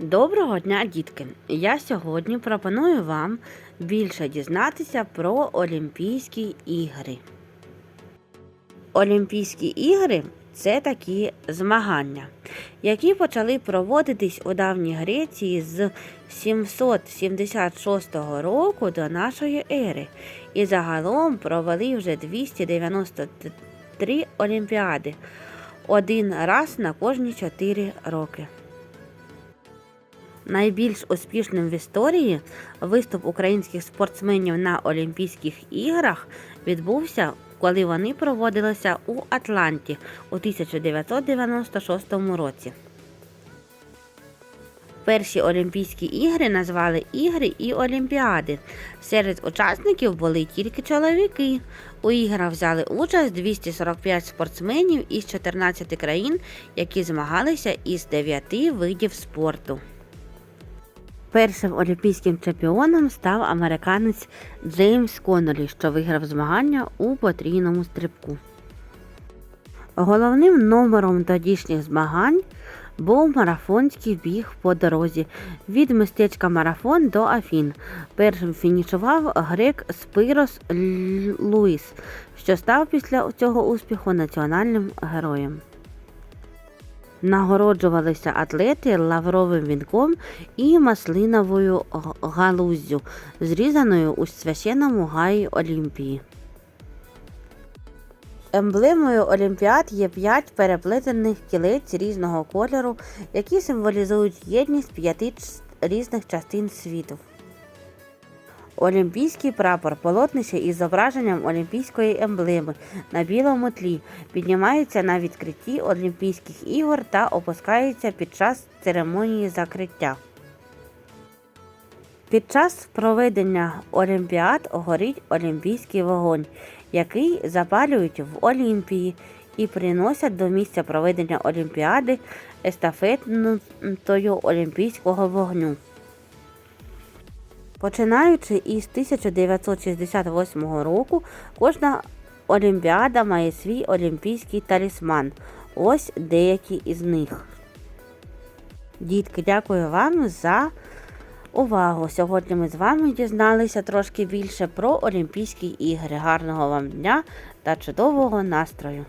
Доброго дня, дітки! Я сьогодні пропоную вам більше дізнатися про Олімпійські ігри. Олімпійські ігри це такі змагання, які почали проводитись у давній Греції з 776 року до нашої ери і загалом провели вже 293 олімпіади один раз на кожні 4 роки. Найбільш успішним в історії виступ українських спортсменів на Олімпійських іграх відбувся, коли вони проводилися у Атланті у 1996 році. Перші Олімпійські ігри назвали Ігри і Олімпіади. Серед учасників були тільки чоловіки. У іграх взяли участь 245 спортсменів із 14 країн, які змагалися із 9 видів спорту. Першим олімпійським чемпіоном став американець Джеймс Коннолі, що виграв змагання у потрійному стрибку. Головним номером тодішніх змагань був марафонський біг по дорозі від містечка Марафон до Афін. Першим фінішував грек Спирос Луїс, що став після цього успіху національним героєм. Нагороджувалися атлети лавровим вінком і маслиновою галуздю, зрізаною у священному гаї Олімпії. Емблемою Олімпіад є п'ять переплетених кілець різного кольору, які символізують єдність п'яти різних частин світу. Олімпійський прапор полотнище із зображенням олімпійської емблеми на білому тлі піднімається на відкритті Олімпійських ігор та опускається під час церемонії закриття. Під час проведення Олімпіад горить олімпійський вогонь, який запалюють в Олімпії і приносять до місця проведення Олімпіади естафетною олімпійського вогню. Починаючи із 1968 року, кожна олімпіада має свій олімпійський талісман. Ось деякі із них. Дітки, дякую вам за увагу. Сьогодні ми з вами дізналися трошки більше про Олімпійські ігри. Гарного вам дня та чудового настрою!